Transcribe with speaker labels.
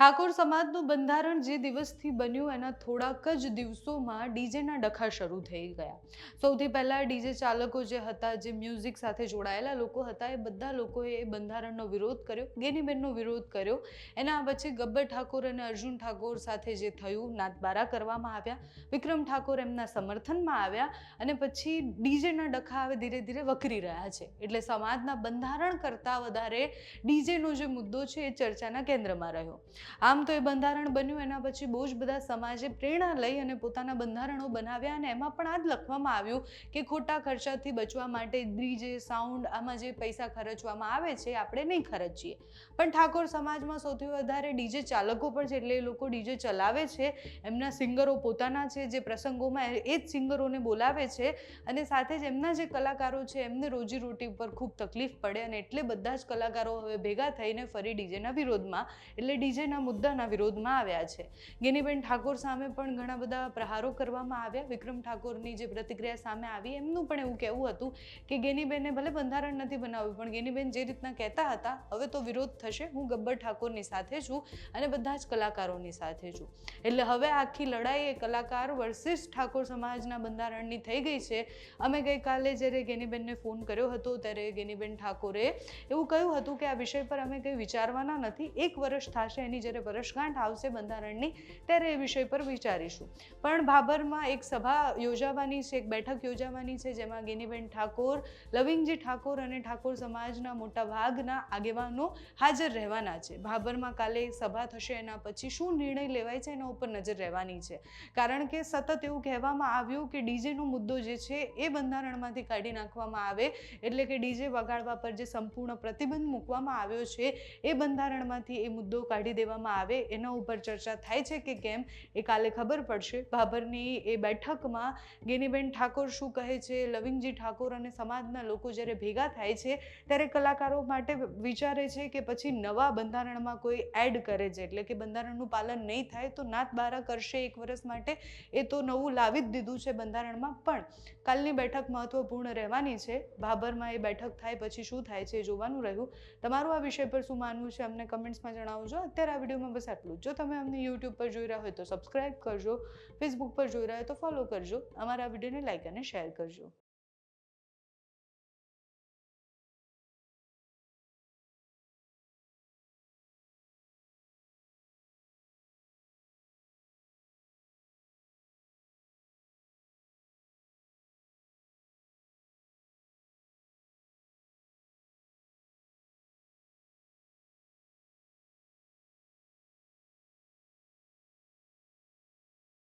Speaker 1: ઠાકોર સમાજનું બંધારણ જે દિવસથી બન્યું, એના થોડાક જ દિવસોમાં ડીજેના ડખા શરૂ થઈ ગયા. સૌથી પહેલાં ડીજે ચાલકો જે હતા, જે મ્યુઝિક સાથે જોડાયેલા લોકો હતા, એ બધા લોકોએ એ બંધારણનો વિરોધ કર્યો, ગેનીબેનનો વિરોધ કર્યો. એના વચ્ચે ગબ્બર ઠાકોર અને અર્જુન ઠાકોર સાથે જે થયું, નાતબારા કરવામાં આવ્યા. વિક્રમ ઠાકોર એમના સમર્થનમાં આવ્યા અને પછી ડીજેના ડખા હવે ધીરે ધીરે વકરી રહ્યા છે. એટલે સમાજના બંધારણ કરતાં વધારે ડીજેનો જે મુદ્દો છે, એ ચર્ચાના કેન્દ્રમાં રહ્યો. આમ તો એ બંધારણ બન્યું, એના પછી બહુ જ બધા સમાજે પ્રેરણા લઈ અને પોતાના બંધારણો બનાવ્યા અને એમાં પણ આ જ લખવામાં આવ્યું કે ખોટા ખર્ચાથી બચવા માટે ડીજે સાઉન્ડ આમાં જે પૈસા ખર્ચવામાં આવે છે આપણે નહીં ખર્ચીએ. પણ ઠાકોર સમાજમાં સૌથી વધારે ડીજે ચાલકો પણ છે એટલે એ લોકો ડીજે ચલાવે છે. એમના સિંગરો પોતાના છે, જે પ્રસંગોમાં એ જ સિંગરોને બોલાવે છે અને સાથે જ એમના જે કલાકારો છે એમને રોજીરોટી ઉપર ખૂબ તકલીફ પડે અને એટલે બધા જ કલાકારો હવે ભેગા થઈને ફરી ડીજેના વિરોધમાં. એટલે ડીજેના મુદ્દાના વિરોધમાં આવ્યા છે. ગિનીબેન ઠાકોર સામે પણ ઘણા બધા પ્રહારો કરવામાં આવ્યા. વિક્રમ ઠાકોરની જે પ્રતિક્રિયા સામે આવી, એમનું પણ એવું કહેવું હતું કે ગેનીબેને ભલે બંધારણ નથી બનાવ્યું, પણ ગેનીબેન જે રીતના કહેતા હતા, હવે તો વિરોધ થશે, હું ગબ્બર ઠાકોરની સાથે છું અને બધા જ કલાકારોની સાથે છું. એટલે હવે આખી લડાઈ એ કલાકાર વર્સિસ ઠાકોર સમાજના બંધારણની થઈ ગઈ છે. અમે ગઈકાલે જ્યારે ગેનીબેનને ફોન કર્યો હતો, ત્યારે ગેનીબેન ઠાકોરે એવું કહ્યું હતું કે આ વિષય પર અમે કંઈ વિચારવાના નથી. એક વર્ષ થશે એની જ્યારે વર્ષગાંઠ આવશે બંધારણની, ત્યારે એ વિષય પર વિચારીશું. પણ ભાભરમાં એક સભા યોજાવાની છે, એક બેઠક યોજાવાની છે, જેમાં ગેનીબેન ઠાકોર, લવિંગજી ઠાકોર અને ઠાકોર સમાજના મોટા ભાગના આગેવાનો હાજર રહેવાના છે. ભાભરમાં કાલે સભા થશે, એના પછી શું નિર્ણય લેવાય છે, એના ઉપર નજર રહેવાની છે. કારણ કે સતત એવું કહેવામાં આવ્યું કે ડીજેનો મુદ્દો જે છે, એ બંધારણમાંથી કાઢી નાખવામાં આવે, એટલે કે ડીજે વગાડવા પર જે સંપૂર્ણ પ્રતિબંધ મૂકવામાં આવ્યો છે, એ બંધારણમાંથી એ મુદ્દો કાઢી દેવામાં આવે એના ઉપર ચર્ચા થાય છે કે કેમ એ કાલે ખબર પડશે. ભાભરની એ બેઠકમાં ગેનીબેન ઠાકોર શું કહે છે, લવિંગજી ઠાકોર અને સમાજના લોકો જ્યારે ભેગા થાય છે, ત્યારે કલાકારો માટે વિચારે છે કે પછી નવા બંધારણમાં કોઈ એડ કરે છે. એટલે કે બંધારણનું પાલન નહીં થાય તો નાત બારા કરશે એક વર્ષ માટે. એ તો નવું લાવી જ દીધું છે બંધારણમાં, પણ કાલની બેઠક મહત્વપૂર્ણ રહેવાની છે. ભાભરમાં એ બેઠક થાય પછી શું થાય છે જોવાનું રહ્યું. તમારું આ વિષય પર શું માનવું છે? અમને કમેન્ટ્સમાં જણાવજો. અત્યારે આ વિડીયોમાં બસ આટલું. જો તમે અમને યુટ્યુબ પર જોઈ રહ્યા હોય તો સબસ્ક્રાઇબ કરજો ફેસબુક પર જોઈ રહ્યા હોય તો ફોલો કરજો. અમારા વિડીયોને લાઇક અને શેર કરજો.